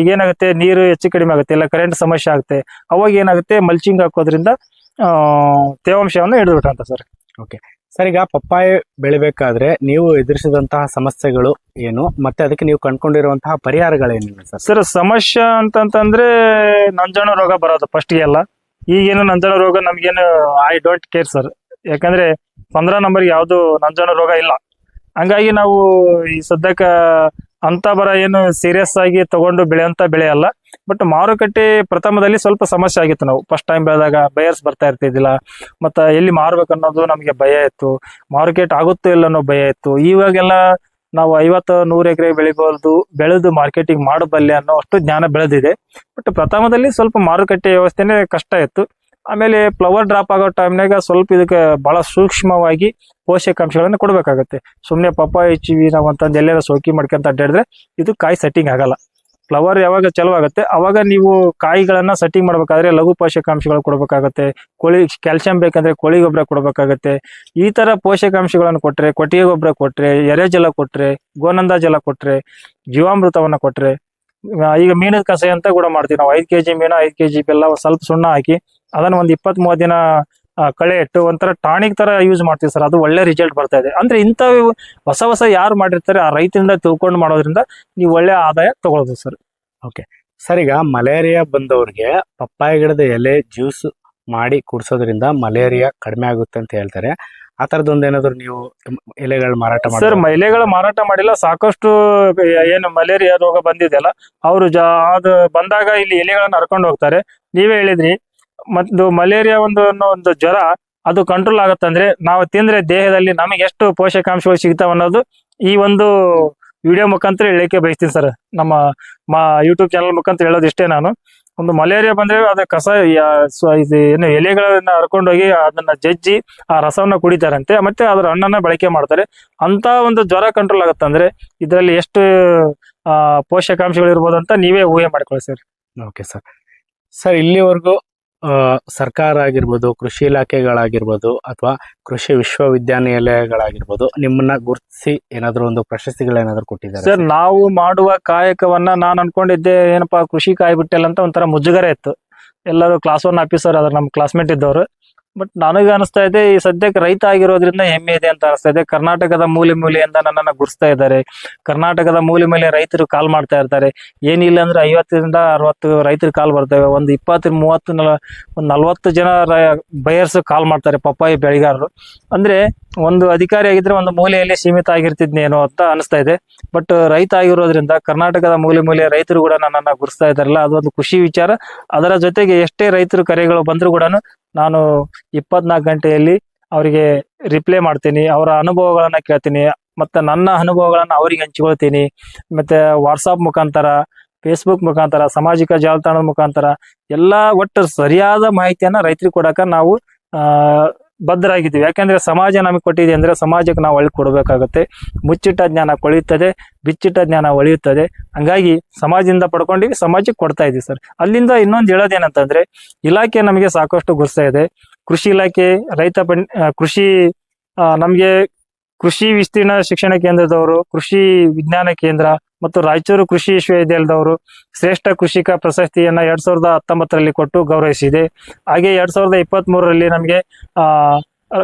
ಈಗೇನಾಗುತ್ತೆ? ನೀರು ಹೆಚ್ಚು ಕಡಿಮೆ ಆಗುತ್ತೆ, ಇಲ್ಲ ಕರೆಂಟ್ ಸಮಸ್ಯೆ ಆಗುತ್ತೆ. ಅವಾಗ ಏನಾಗುತ್ತೆ? ಮಲ್ಚಿಂಗ್ ಹಾಕೋದ್ರಿಂದ ತೇವಾಂಶವನ್ನು ಹಿಡಿದ್ಬಿಟ್ಟಂತ ಸರ್. ಓಕೆ ಸರ್ ಈಗ ಪಪ್ಪಾಯಿ ಬೆಳಿಬೇಕಾದ್ರೆ ನೀವು ಎದುರಿಸಿದಂತಹ ಸಮಸ್ಯೆಗಳು ಏನು? ಮತ್ತೆ ಅದಕ್ಕೆ ನೀವು ಕಂಡ್ಕೊಂಡಿರುವಂತಹ ಪರಿಹಾರಗಳೇನಿವೆ ಸರ್? ಸರ್ ಸಮಸ್ಯೆ ಅಂತಂತಂದ್ರೆ ನಂಜನ ರೋಗ ಬರೋದು ಫಸ್ಟ್ಗೆ ಎಲ್ಲ ಈಗೇನು ನಂಜನ ರೋಗ ನಮ್ಗೇನು ಐ ಡೋಂಟ್ ಕೇರ್ ಸರ್ ಯಾಕಂದ್ರೆ ಪಂದ್ರ ನಂಬರ್ ಯಾವುದು ನಂಜನ ರೋಗ ಇಲ್ಲ. ಹಂಗಾಗಿ ನಾವು ಈ ಸದ್ಯಕ್ಕೆ ಅಂತ ಬರ ಏನು ಸೀರಿಯಸ್ ಆಗಿ ತಗೊಂಡು ಬೆಳೆಯಂತ ಬೆಳೆ ಅಲ್ಲ. ಬಟ್ ಮಾರುಕಟ್ಟೆ ಪ್ರಥಮದಲ್ಲಿ ಸ್ವಲ್ಪ ಸಮಸ್ಯೆ ಆಗಿತ್ತು ನಾವು. ಫಸ್ಟ್ ಟೈಮ್ ಬೆಳೆದಾಗ ಬಯರ್ಸ್ ಬರ್ತಾ ಇರ್ತಿದ್ದಿಲ್ಲ. ಮತ್ತ ಎಲ್ಲಿ ಮಾರ್ಬೇಕು ಅನ್ನೋದು ನಮಗೆ ಭಯ ಇತ್ತು. ಮಾರ್ಕೆಟ್ ಆಗುತ್ತೋ ಇಲ್ಲ ಅನ್ನೋ ಭಯ ಇತ್ತು. ಇವಾಗೆಲ್ಲ ನಾವು ಐವತ್ತು, ನೂರು ಎಕರೆ ಬೆಳಿಬಹುದು ಬೆಳೆದು ಮಾರ್ಕೆಟಿಂಗ್ ಮಾಡಬಲ್ಲೆ ಅನ್ನೋ ಅಷ್ಟು ಜ್ಞಾನ ಬೆಳೆದಿದೆ. ಬಟ್ ಪ್ರಥಮದಲ್ಲಿ ಸ್ವಲ್ಪ ಮಾರುಕಟ್ಟೆ ವ್ಯವಸ್ಥೆನೇ ಕಷ್ಟ ಇತ್ತು. ಆಮೇಲೆ ಫ್ಲವರ್ ಡ್ರಾಪ್ ಆಗೋ ಟೈಮ್ನಾಗ ಸ್ವಲ್ಪ ಇದಕ್ಕೆ ಬಹಳ ಸೂಕ್ಷ್ಮವಾಗಿ ಪೋಷಕಾಂಶಗಳನ್ನು ಕೊಡಬೇಕಾಗತ್ತೆ. ಸುಮ್ಮನೆ ಪಪ್ಪಾಯಿ, ಚಿವಿ ನಾವು ಅಂತಂದು ಎಲ್ಲೆಲ್ಲ ಸೋಕಿ ಮಾಡ್ಕೊಂತ ಅಡ್ಡಾಡಿದ್ರೆ ಇದು ಕಾಯಿ ಸೆಟ್ಟಿಂಗ್ ಆಗಲ್ಲ. ಫ್ಲವರ್ ಯಾವಾಗ ಚಲೋ ಆಗುತ್ತೆ, ಅವಾಗ ನೀವು ಕಾಯಿಗಳನ್ನ ಸೆಟ್ಟಿಂಗ್ ಮಾಡಬೇಕಾದ್ರೆ ಲಘು ಪೋಷಕಾಂಶಗಳು ಕೊಡಬೇಕಾಗತ್ತೆ. ಕೋಳಿ ಕ್ಯಾಲ್ಸಿಯಂ ಬೇಕಂದ್ರೆ ಕೋಳಿ ಗೊಬ್ಬರ ಕೊಡಬೇಕಾಗತ್ತೆ. ಈ ತರ ಪೋಷಕಾಂಶಗಳನ್ನು ಕೊಟ್ಟರೆ ಕೊಟ್ಟಿಗೆ ಗೊಬ್ಬರ ಕೊಟ್ಟರೆ ಎರೆ ಜಲ ಕೊಟ್ರೆ, ಗೋನಂದ ಜಲ ಕೊಟ್ರೆ, ಜೀವಾಮೃತವನ್ನ ಕೊಟ್ರೆ ಈಗ ಮೀನಿನ ಕಸೆ ಅಂತ ಕೂಡ ಮಾಡ್ತೀವಿ. ನಾವು ಐದು ಕೆಜಿ ಮೀನು, ಐದು ಕೆಜಿ ಬೆಲ್ಲ ಸ್ವಲ್ಪ ಸುಣ್ಣ ಹಾಕಿ ಅದನ್ನ ಒಂದ್ ಇಪ್ಪತ್ತ್ ಮೂವತ್ತು ದಿನ ಕಳೆ ಇಟ್ಟು ಒಂಥರ ಟಾನಿಕ್ ತರ ಯೂಸ್ ಮಾಡ್ತೀವಿ ಸರ್. ಅದು ಒಳ್ಳೆ ರಿಸಲ್ಟ್ ಬರ್ತಾ ಇದೆ. ಅಂದ್ರೆ ಇಂಥವು ಹೊಸ ಹೊಸ ಯಾರು ಮಾಡಿರ್ತಾರೆ ಆ ರೈತರಿಂದ ತಿಳ್ಕೊಂಡು ಮಾಡೋದ್ರಿಂದ ನೀವು ಒಳ್ಳೆ ಆದಾಯ ತಗೊಳ್ಬೋದು ಸರ್. ಸರ್ ಈಗ ಮಲೇರಿಯಾ ಬಂದವ್ರಿಗೆ ಪಪ್ಪಾಯ ಗಿಡದ ಎಲೆ ಜ್ಯೂಸ್ ಮಾಡಿ ಕುಡಿಸೋದ್ರಿಂದ ಮಲೇರಿಯಾ ಕಡಿಮೆ ಆಗುತ್ತೆ ಅಂತ ಹೇಳ್ತಾರೆ. ಆ ಥರದೊಂದು ಏನಾದ್ರು ನೀವು ಎಲೆಗಳು ಮಾರಾಟ ಸರ್ ಎಲೆಗಳು ಮಾರಾಟ ಮಾಡಿಲ್ಲ ಸಾಕಷ್ಟು ಏನು ಮಲೇರಿಯಾ ರೋಗ ಬಂದಿದೆಯಲ್ಲ ಅವರು ಜಾ ಅದು ಬಂದಾಗ ಇಲ್ಲಿ ಎಲೆಗಳನ್ನ ಹರ್ಕೊಂಡು ಹೋಗ್ತಾರೆ. ನೀವೇ ಹೇಳಿದ್ರಿ ಮತ್ತು ಮಲೇರಿಯಾ ಒಂದು ಅನ್ನೋ ಒಂದು ಜ್ವರ, ಅದು ಕಂಟ್ರೋಲ್ ಆಗುತ್ತಂದ್ರೆ ನಾವು ತಿಂದ್ರೆ ದೇಹದಲ್ಲಿ ನಮಗೆ ಎಷ್ಟು ಪೋಷಕಾಂಶಗಳು ಸಿಗ್ತಾವ ಅನ್ನೋದು ಈ ಒಂದು ವಿಡಿಯೋ ಮುಖಾಂತರ ಹೇಳಕ್ಕೆ ಬಯಸ್ತೀನಿ ಸರ್. ನಮ್ಮ ಮಾ ಯೂಟ್ಯೂಬ್ ಚಾನಲ್ ಮುಖಾಂತರ ಹೇಳೋದು ಇಷ್ಟೇ ನಾನು. ಒಂದು ಮಲೇರಿಯಾ ಬಂದ್ರೆ ಅದ ಕಸ ಇದು ಏನು ಎಲೆಗಳನ್ನ ಹರ್ಕೊಂಡೋಗಿ ಅದನ್ನ ಜಜ್ಜಿ ಆ ರಸವನ್ನ ಕುಡಿತಾರಂತೆ, ಮತ್ತೆ ಅದರ ಹಣ್ಣನ್ನ ಬಳಕೆ ಮಾಡ್ತಾರೆ. ಅಂತ ಒಂದು ಜ್ವರ ಕಂಟ್ರೋಲ್ ಆಗುತ್ತಂದ್ರೆ ಇದರಲ್ಲಿ ಎಷ್ಟು ಪೋಷಕಾಂಶಗಳು ಇರ್ಬೋದು ಅಂತ ನೀವೇ ಊಹೆ ಮಾಡ್ಕೊಳ್ಳಿ ಸರ್. ಓಕೆ ಸರ್ ಸರ್ ಇಲ್ಲಿವರೆಗೂ ಸರ್ಕಾರ ಆಗಿರ್ಬೋದು ಕೃಷಿ ಇಲಾಖೆಗಳಾಗಿರ್ಬೋದು ಅಥವಾ ಕೃಷಿ ವಿಶ್ವವಿದ್ಯಾನಿಲಯಗಳಾಗಿರ್ಬೋದು ನಿಮ್ಮನ್ನ ಗುರುತಿಸಿ ಏನಾದರೂ ಒಂದು ಪ್ರಶಸ್ತಿಗಳೇನಾದ್ರು ಕೊಟ್ಟಿದ್ದಾರೆ ಸರ್ ನಾವು ಮಾಡುವ ಕಾಯಕವನ್ನ ನಾನು ಅನ್ಕೊಂಡಿದ್ದೆ ಏನಪ್ಪಾ ಕೃಷಿ ಕಾಯಿ ಬಿಟ್ಟಲ್ಲ ಅಂತ ಒಂಥರ ಮುಜುಗರ ಇತ್ತು. ಎಲ್ಲರೂ ಕ್ಲಾಸ್ ಒನ್ ಆಫೀಸರ್ ಅದ್ರ ನಮ್ಮ ಕ್ಲಾಸ್ಮೇಟ್ ಇದ್ದವರು. ಬಟ್ ನನಗೆ ಅನಿಸ್ತಾ ಇದೆ, ಈ ಸದ್ಯಕ್ಕೆ ರೈತ ಆಗಿರೋದ್ರಿಂದ ಹೆಮ್ಮೆ ಇದೆ ಅಂತ ಅನಿಸ್ತಾ ಇದೆ. ಕರ್ನಾಟಕದ ಮೂಲೆ ಮೂಲೆಯಿಂದ ನನ್ನನ್ನು ಗುರ್ಸ್ತಾ ಇದ್ದಾರೆ. ಕರ್ನಾಟಕದ ಮೂಲೆ ಮೇಲೆ ರೈತರು ಕಾಲ್ ಮಾಡ್ತಾ ಇರ್ತಾರೆ. ಏನಿಲ್ಲ ಅಂದ್ರೆ ಐವತ್ತರಿಂದ ಅರವತ್ತು ರೈತರು ಕಾಲ್ ಬರ್ತವೆ. ಒಂದು ಇಪ್ಪತ್ತು, ಮೂವತ್ತು, ನಲ, ಒಂದು ನಲ್ವತ್ತು ಜನ ಬಯರ್ಸ್ ಕಾಲ್ ಮಾಡ್ತಾರೆ ಪಪ್ಪಾಯಿ ಬೆಳೆಗಾರರು. ಅಂದ್ರೆ ಒಂದು ಅಧಿಕಾರಿ ಆಗಿದ್ರೆ ಒಂದು ಮೂಲೆಯಲ್ಲಿ ಸೀಮಿತ ಆಗಿರ್ತಿದ್ನೇನೋ ಅಂತ ಅನಿಸ್ತಾ ಇದೆ. ಬಟ್ ರೈತ ಆಗಿರೋದ್ರಿಂದ ಕರ್ನಾಟಕದ ಮೂಲೆ ಮೂಲೆ ರೈತರು ಕೂಡ ನನ್ನನ್ನ ಗುರ್ಸ್ತಾ ಇದ್ದಾರಲ್ಲ ಅದೊಂದು ಖುಷಿ ವಿಚಾರ. ಅದರ ಜೊತೆಗೆ ಎಷ್ಟೇ ರೈತರು ಕರೆಗಳು ಬಂದರೂ ಕೂಡ ನಾನು ಇಪ್ಪತ್ನಾಲ್ಕು ಗಂಟೆಯಲ್ಲಿ ಅವರಿಗೆ ರಿಪ್ಲೈ ಮಾಡ್ತೀನಿ, ಅವರ ಅನುಭವಗಳನ್ನ ಕೇಳ್ತೀನಿ, ಮತ್ತೆ ನನ್ನ ಅನುಭವಗಳನ್ನ ಅವರಿಗೆ ಹಂಚಿಕೊಳ್ತೀನಿ, ಮತ್ತೆ ವಾಟ್ಸಪ್ ಮುಖಾಂತರ ಫೇಸ್ಬುಕ್ ಮುಖಾಂತರ, ಸಾಮಾಜಿಕ ಜಾಲತಾಣದ ಮುಖಾಂತರ, ಎಲ್ಲಾ ಒಟ್ಟು ಸರಿಯಾದ ಮಾಹಿತಿಯನ್ನ ರೈತರಿಗೆ ಕೊಡಕ ನಾವು ಬದ್ಧರಾಗಿದ್ದೀವಿ. ಯಾಕೆಂದ್ರೆ ಸಮಾಜ ನಮಗೆ ಕೊಟ್ಟಿದೆ ಅಂದ್ರೆ ಸಮಾಜಕ್ಕೆ ನಾವು ಒಳಗೆ ಕೊಡಬೇಕಾಗುತ್ತೆ. ಮುಚ್ಚಿಟ್ಟ ಜ್ಞಾನ ಕೊಳೆಯುತ್ತದೆ, ಬಿಚ್ಚಿಟ್ಟ ಜ್ಞಾನ ಒಳೆಯುತ್ತದೆ. ಹಂಗಾಗಿ ಸಮಾಜದಿಂದ ಪಡ್ಕೊಂಡಿವಿ, ಸಮಾಜಕ್ಕೆ ಕೊಡ್ತಾ ಇದೀವಿ ಸರ್. ಅಲ್ಲಿಂದ ಇನ್ನೊಂದು ಹೇಳೋದೇನಂತಂದ್ರೆ, ಇಲಾಖೆ ನಮಗೆ ಸಾಕಷ್ಟು ಗುರ್ಸ್ತಾ ಇದೆ. ಕೃಷಿ ಇಲಾಖೆ, ರೈತ ಕೃಷಿ ನಮಗೆ ಕೃಷಿ ವಿಸ್ತೀರ್ಣ ಶಿಕ್ಷಣ ಕೇಂದ್ರದವರು, ಕೃಷಿ ವಿಜ್ಞಾನ ಕೇಂದ್ರ ಮತ್ತು ರಾಯಚೂರು ಕೃಷಿ ವಿಶ್ವವಿದ್ಯಾಲಯದವರು ಶ್ರೇಷ್ಠ ಕೃಷಿಕ ಪ್ರಶಸ್ತಿಯನ್ನ ಎರಡ್ ಸಾವಿರದ ಹತ್ತೊಂಬತ್ತರಲ್ಲಿ ಕೊಟ್ಟು ಗೌರವಿಸಿದೆ. ಹಾಗೆ ಎರಡ್ ಸಾವಿರದ ಇಪ್ಪತ್ತ್ ಮೂರರಲ್ಲಿ ನಮಗೆ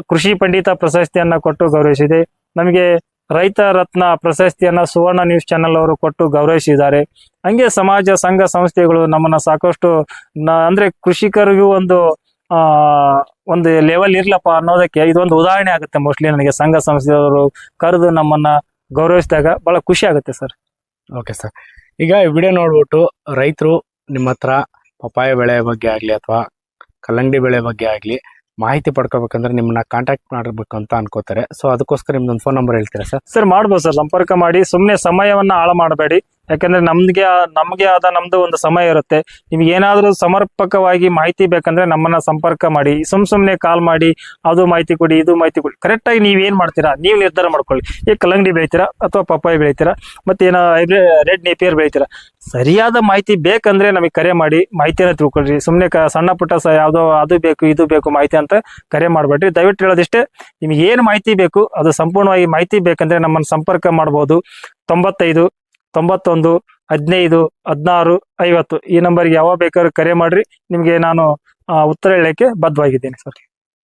ಕೃಷಿ ಪಂಡಿತ ಪ್ರಶಸ್ತಿಯನ್ನ ಕೊಟ್ಟು ಗೌರವಿಸಿದೆ. ನಮಗೆ ರೈತ ರತ್ನ ಪ್ರಶಸ್ತಿಯನ್ನ ಸುವರ್ಣ ನ್ಯೂಸ್ ಚಾನೆಲ್ ಅವರು ಕೊಟ್ಟು ಗೌರವಿಸಿದ್ದಾರೆ. ಹಂಗೆ ಸಮಾಜ, ಸಂಘ ಸಂಸ್ಥೆಗಳು ನಮ್ಮನ್ನ ಸಾಕಷ್ಟು ಅಂದ್ರೆ ಕೃಷಿಕರಿಗೂ ಒಂದು, ಆ, ಒಂದು ಲೆವೆಲ್ ಇರ್ಲಪ್ಪ ಅನ್ನೋದಕ್ಕೆ ಇದೊಂದು ಉದಾಹರಣೆ ಆಗುತ್ತೆ ಮೋಸ್ಟ್ಲಿ ನನಗೆ. ಸಂಘ ಸಂಸ್ಥೆಯವರು ಕರೆದು ನಮ್ಮನ್ನ ಗೌರವಿಸಿದಾಗ ಬಹಳ ಖುಷಿ ಆಗುತ್ತೆ ಸರ್. ಓಕೆ ಸರ್ ಈಗ ಈ ವಿಡಿಯೋ ನೋಡ್ಬಿಟ್ಟು ರೈತರು ನಿಮ್ಮ ಹತ್ರ ಪಪ್ಪಾಯ ಬೆಳೆ ಬಗ್ಗೆ ಆಗಲಿ ಅಥವಾ ಕಲ್ಲಂಗಡಿ ಬೆಳೆ ಬಗ್ಗೆ ಆಗಲಿ ಮಾಹಿತಿ ಪಡ್ಕೋಬೇಕಂದ್ರೆ ನಿಮ್ಮನ್ನ ಕಾಂಟ್ಯಾಕ್ಟ್ ಮಾಡಬೇಕು ಅಂತ ಅನ್ಕೋತಾರೆ. ಸೊ ಅದಕ್ಕೋಸ್ಕರ ನಿಮ್ದೊಂದು ಫೋನ್ ನಂಬರ್ ಹೇಳ್ತೀರಾ ಸರ್ ಸರ್ ಮಾಡ್ಬೋದು ಸರ್ ಸಂಪರ್ಕ ಮಾಡಿ. ಸುಮ್ಮನೆ ಸಮಯವನ್ನು ಹಾಳು ಮಾಡಬೇಡಿ. ಯಾಕಂದ್ರೆ ನಮ್ಗೆ ನಮಗೆ ಆದ ನಮ್ದು ಒಂದು ಸಮಯ ಇರುತ್ತೆ. ನಿಮ್ಗೆ ಏನಾದರೂ ಸಮರ್ಪಕವಾಗಿ ಮಾಹಿತಿ ಬೇಕಂದ್ರೆ ನಮ್ಮನ್ನ ಸಂಪರ್ಕ ಮಾಡಿ. ಸುಮ್ ಸುಮ್ನೆ ಕಾಲ್ ಮಾಡಿ, ಅದು ಮಾಹಿತಿ ಕೊಡಿ, ಇದು ಮಾಹಿತಿ ಕೊಡಿ. ಕರೆಕ್ಟ್ ಆಗಿ ನೀವ್ ಏನ್ ಮಾಡ್ತೀರಾ? ನೀವು ನಿರ್ಧಾರ ಮಾಡ್ಕೊಳ್ಳಿ. ಈಗ ಕಲ್ಲಂಗಡಿ ಬೆಳಿತೀರಾ? ಅಥವಾ ಪಪ್ಪಾಯಿ ಬೆಳಿತೀರಾ? ಮತ್ತೆ ಏನೋ ರೆಡ್ ನೇಪಿಯರ್ ಬೆಳಿತೀರಾ? ಸರಿಯಾದ ಮಾಹಿತಿ ಬೇಕಂದ್ರೆ ನಮಗೆ ಕರೆ ಮಾಡಿ, ಮಾಹಿತಿಯನ್ನು ತಿಳ್ಕೊಳ್ರಿ. ಸುಮ್ಮನೆ ಸಣ್ಣ ಪುಟ್ಟ ಸ ಯಾವುದೋ ಅದು ಬೇಕು, ಇದು ಬೇಕು ಮಾಹಿತಿ ಅಂತ ಕರೆ ಮಾಡಬೇಡ್ರಿ ದಯವಿಟ್ಟು ಹೇಳೋದಿಷ್ಟೇ, ನಿಮ್ಗೆ ಏನು ಮಾಹಿತಿ ಬೇಕು, ಅದು ಸಂಪೂರ್ಣವಾಗಿ ಮಾಹಿತಿ ಬೇಕಂದ್ರೆ ನಮ್ಮನ್ನು ಸಂಪರ್ಕ ಮಾಡ್ಬೋದು. ತೊಂಬತ್ತೈದು ತೊಂಬತ್ತೊಂದು, ಹದಿನೈದು, ಹದಿನಾರು, ಐವತ್ತು ಈ ನಂಬರ್ಗೆ ಯಾವಾಗ ಬೇಕಾದ್ರೂ ಕರೆ ಮಾಡ್ರಿ. ನಿಮಗೆ ನಾನು ಉತ್ತರ ಹೇಳಕ್ಕೆ ಬದ್ಧವಾಗಿದ್ದೇನೆ ಸರ್.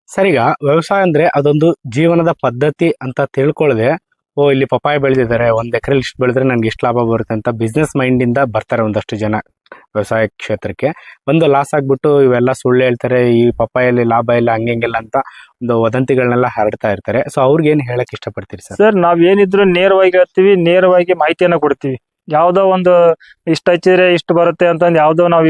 ಸರಿಗ ವ್ಯವಸಾಯ ಅಂದ್ರೆ ಅದೊಂದು ಜೀವನದ ಪದ್ಧತಿ ಅಂತ ತಿಳ್ಕೊಳ್ಳದೆ ಓ, ಇಲ್ಲಿ ಪಪ್ಪಾಯ ಬೆಳೆದಿದ್ದಾರೆ, ಒಂದ್ ಎಕರೆ ಇಷ್ಟು ಬೆಳೆದ್ರೆ ನನ್ಗೆ ಇಷ್ಟು ಲಾಭ ಬರುತ್ತೆ ಅಂತ ಬಿಸ್ನೆಸ್ ಮೈಂಡ್ ಇಂದ ಬರ್ತಾರೆ ಒಂದಷ್ಟು ಜನ. ವ್ಯವಸಾಯ ಕ್ಷೇತ್ರಕ್ಕೆ. ಒಂದು ಲಾಸ್ ಆಗ್ಬಿಟ್ಟು ಇವೆಲ್ಲ ಸುಳ್ಳು ಹೇಳ್ತಾರೆ, ಈ ಪಪ್ಪಾಯಲ್ಲಿ ಲಾಭ ಇಲ್ಲ ಹಂಗಿಂಗಿಲ್ಲ ಅಂತ ಒಂದು ವದಂತಿಗಳನ್ನೆಲ್ಲ ಹರಡ್ತಾ ಇರ್ತಾರೆ. ಸೊ ಅವ್ರಿಗೆ ಏನ್ ಹೇಳಕ್ ಇಷ್ಟಪಡ್ತೀರಿ ಸರ್? ಸರ್, ನಾವ್ ಏನಿದ್ರು ನೇರವಾಗಿ ಹೇಳ್ತೀವಿ, ನೇರವಾಗಿ ಮಾಹಿತಿಯನ್ನ ಕೊಡ್ತೀವಿ. ಯಾವ್ದೋ ಒಂದು ಇಷ್ಟ ಹಚ್ಚಿದ್ರೆ ಇಷ್ಟು ಬರುತ್ತೆ ಅಂತಂದು ಯಾವ್ದೋ ನಾವು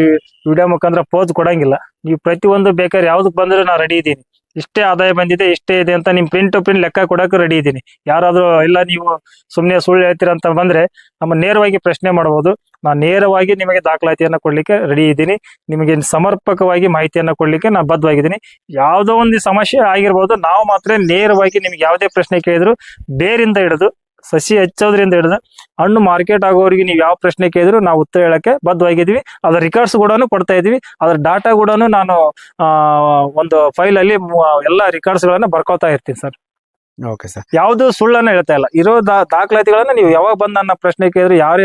ವಿಡಿಯೋ ಮುಖಾಂತರ ಪೋಸ್ ಕೊಡಂಗಿಲ್ಲ. ನೀವು ಪ್ರತಿಯೊಂದು ಬೇಕಾದ್ರೆ ಯಾವ್ದಕ್ ಬಂದ್ರೆ ನಾ ರೆಡಿ ಇದ್ದೀನಿ ಇಷ್ಟೇ ಆದಾಯ ಬಂದಿದೆ, ಇಷ್ಟೇ ಇದೆ ಅಂತ ನಿಮ್ ಪ್ರಿಂಟ್ ಟು ಪ್ರಿಂಟ್ ಲೆಕ್ಕ ಕೊಡಕ್ಕೆ ರೆಡಿ ಇದ್ದೀನಿ ಯಾರಾದ್ರೂ ಇಲ್ಲ ನೀವು ಸುಮ್ಮನೆ ಸುಳ್ಳು ಹೇಳ್ತೀರ ಅಂತ ಬಂದ್ರೆ ನಮ್ಮ ನೇರವಾಗಿ ಪ್ರಶ್ನೆ ಮಾಡಬಹುದು ನಾನು ನೇರವಾಗಿ ನಿಮಗೆ ದಾಖಲಾತಿಯನ್ನ ಕೊಡ್ಲಿಕ್ಕೆ ರೆಡಿ ಇದ್ದೀನಿ ನಿಮಗೆ ಸಮರ್ಪಕವಾಗಿ ಮಾಹಿತಿಯನ್ನ ಕೊಡ್ಲಿಕ್ಕೆ ನಾನು ಬದ್ಧವಾಗಿದ್ದೀನಿ. ಯಾವುದೋ ಒಂದು ಸಮಸ್ಯೆ ಆಗಿರ್ಬೋದು, ನಾವು ಮಾತ್ರ ನೇರವಾಗಿ ನಿಮ್ಗೆ ಯಾವುದೇ ಪ್ರಶ್ನೆ ಕೇಳಿದ್ರು ಬೇರಿಂದ ಹಿಡಿದು ಸಸಿ ಹೆಚ್ಚೋದ್ರಿಂದ ಹಿಡಿದು ಹಣ್ಣು ಮಾರ್ಕೆಟ್ ಆಗೋರಿಗೆ ನೀವು ಯಾವ ಪ್ರಶ್ನೆ ಕೇಳಿದ್ರು ನಾವು ಉತ್ತರ ಹೇಳಕ್ಕೆ ಬದ್ಧವಾಗಿದ್ವಿ ಅದ್ರ ರಿಕಾರ್ಡ್ಸ್ ಕೂಡ ಕೊಡ್ತಾ ಇದೀವಿ ಅದರ ಡಾಟಾ ಕೂಡ ನಾನು ಒಂದು ಫೈಲ್ ಅಲ್ಲಿ ಎಲ್ಲ ರಿಕಾರ್ಡ್ಸ್ ಗಳನ್ನ ಬರ್ಕೋತಾ ಇರ್ತೀನಿ ಸರ್. ಓಕೆ ಸರ್ ಯಾವುದು ಸುಳ್ಳನ್ನ ಹೇಳ್ತಾ ಇಲ್ಲ. ಇರೋ ದಾಖಲಾತಿಗಳನ್ನ ನೀವು ಯಾವಾಗ ಬಂದ್ ನನ್ನ ಪ್ರಶ್ನೆ ಕೇಳಿದ್ರು ಯಾರೇ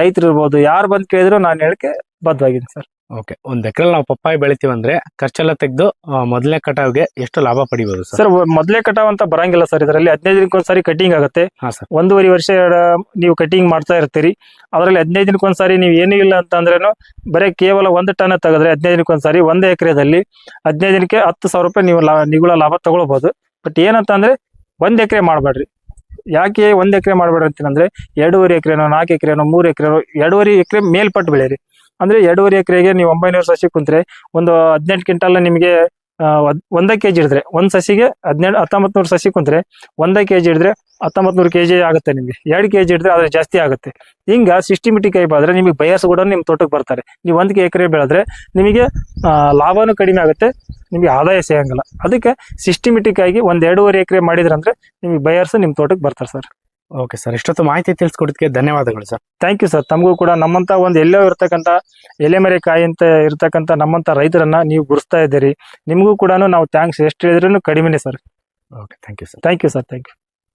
ರೈತರು ಇರ್ಬೋದು ಯಾರು ಬಂದ್ ಕೇಳಿದ್ರು ನಾನು ಹೇಳಕ್ಕೆ ಬದ್ಧವಾಗಿದ್ದೀನಿ ಸರ್. ಓಕೆ. ಒಂದ್ ಎಕರೆ ನಾವು ಪಪ್ಪಾಯಿ ಬೆಳಿತೀವಿ ಅಂದ್ರೆ ಖರ್ಚೆಲ್ಲ ತೆಗೆದು ಮೊದಲೇ ಕಟಾವ್ಗೆ ಎಷ್ಟು ಲಾಭ ಪಡಿಬಹುದು ಸರ್? ಸರ್ ಮೊದಲೇ ಕಟಾವ್ ಅಂತ ಬರಂಗಿಲ್ಲ ಸರ್. ಇದರಲ್ಲಿ ಹದಿನೈದು ದಿನಕ್ಕೊಂದ್ಸರಿ ಕಟಿಂಗ್ ಆಗುತ್ತೆ. ಹಾ ಸರ್. ಒಂದೂವರೆ ವರ್ಷ ನೀವು ಕಟಿಂಗ್ ಮಾಡ್ತಾ ಇರ್ತೀರಿ. ಅದರಲ್ಲಿ ಹದಿನೈದು ದಿನಕ್ಕೊಂದ್ಸರಿ ನೀವು ಏನೂ ಇಲ್ಲ ಅಂತ ಅಂದ್ರೇನು ಬರೀ ಕೇವಲ ಒಂದು ಟನ್ ತೆಗೆದ್ರೆ ಹದಿನೈದು ದಿನಕ್ಕೊಂದ್ಸರಿ ಒಂದೇ ಎಕರೆದಲ್ಲಿ ಹದಿನೈದು ದಿನಕ್ಕೆ ಹತ್ತು ಸಾವಿರ ರೂಪಾಯಿ ನೀವು ಲಾ ನಿಗುಳ ಲಾಭ ತಗೊಳ್ಬಹುದು ಬಟ್ ಏನಂತ ಅಂದ್ರೆ ಒಂದ್ ಎಕರೆ ಮಾಡಬೇಡ್ರಿ. ಯಾಕೆ ಒಂದ್ ಎಕರೆ ಮಾಡಬೇಡ್ರಿ ಅಂತೀನಂದ್ರೆ ಎರಡೂವರೆ ಎಕರೆನೋ ನಾಲ್ಕು ಎಕರೆನೋ ಮೂರು ಎಕರೆನೋ ಎರಡೂವರೆ ಎಕರೆ ಮೇಲ್ಪಟ್ಟು ಬೆಳೀರಿ ಅಂದ್ರೆ ಎರಡೂವರೆ ಎಕರೆಗೆ ನೀವು ಒಂಬೈನೂರು ಸಸಿ ಕುಂತ್ರೆ ಒಂದು ಹದಿನೆಂಟು ಕ್ವಿಂಟಲ್ ನಿಮಗೆ ಒಂದ ಕೆ ಜಿ ಹಿಡಿದ್ರೆ, ಒಂದ್ ಸಸಿಗೆ ಹದಿನೆಂಟು ಹತ್ತೊಂಬತ್ ನೂರು ಸಸಿ ಕುಂತ್ರೆ ಒಂದೇ ಕೆಜಿ ಹಿಡಿದ್ರೆ ಹತ್ತೊಂಬತ್ ನೂರು ಕೆಜಿ ಆಗುತ್ತೆ ನಿಮ್ಗೆ. ಎರಡು ಕೆಜಿ ಹಿಡಿದ್ರೆ ಅದ್ರ ಜಾಸ್ತಿ ಆಗುತ್ತೆ. ಹಿಂಗ ಸಿಸ್ಟಮೆಟಿಕ್ ಆಗಿ ಬಂದ್ರೆ ನಿಮಗೆ ಬಯಸ್ ಕೂಡ ನಿಮ್ ತೋಟಕ್ಕೆ ಬರ್ತಾರೆ. ನೀವು ಒಂದ್ ಎಕರೆ ಬೆಳೆದ್ರೆ ನಿಮಗೆ ಲಾಭನೂ ಕಡಿಮೆ ಆಗುತ್ತೆ, ನಿಮಗೆ ಆದಾಯ ಸಿಗಂಗಿಲ್ಲ. ಅದಕ್ಕೆ ಸಿಸ್ಟಮೆಟಿಕ್ ಆಗಿ ಒಂದ್ ಎರಡೂವರೆ ಎಕರೆ ಮಾಡಿದ್ರಂದ್ರೆ ನಿಮಗೆ ಬಯರ್ಸ್ ನಿಮ್ಮ ತೋಟಕ್ಕೆ ಬರ್ತಾರೆ ಸರ್. ಓಕೆ ಸರ್ ಇಷ್ಟೊತ್ತು ಮಾಹಿತಿ ತಿಳಿಸ್ಕೊಡೋದಕ್ಕೆ ಧನ್ಯವಾದಗಳು ಸರ್ ಥ್ಯಾಂಕ್ ಯು ಸರ್ ತಮಗೂ ಕೂಡ ನಮ್ಮಂತ ಒಂದು ಎಲ್ಲೋ ಇರ್ತಕ್ಕಂಥ ಎಲೆಮರೆ ಕಾಯಿ ಅಂತ ಇರತಕ್ಕಂಥ ನಮ್ಮಂತ ರೈತರನ್ನ ನೀವು ಗುರುಸ್ತಾ ಇದ್ದೀರಿ. ನಿಮಗೂ ಕೂಡ ನಾವು ಥ್ಯಾಂಕ್ಸ್ ಎಷ್ಟು ಹೇಳಿದ್ರೂ ಕಡಿಮೆನೇ sir okay thank you sir thank you sir thank you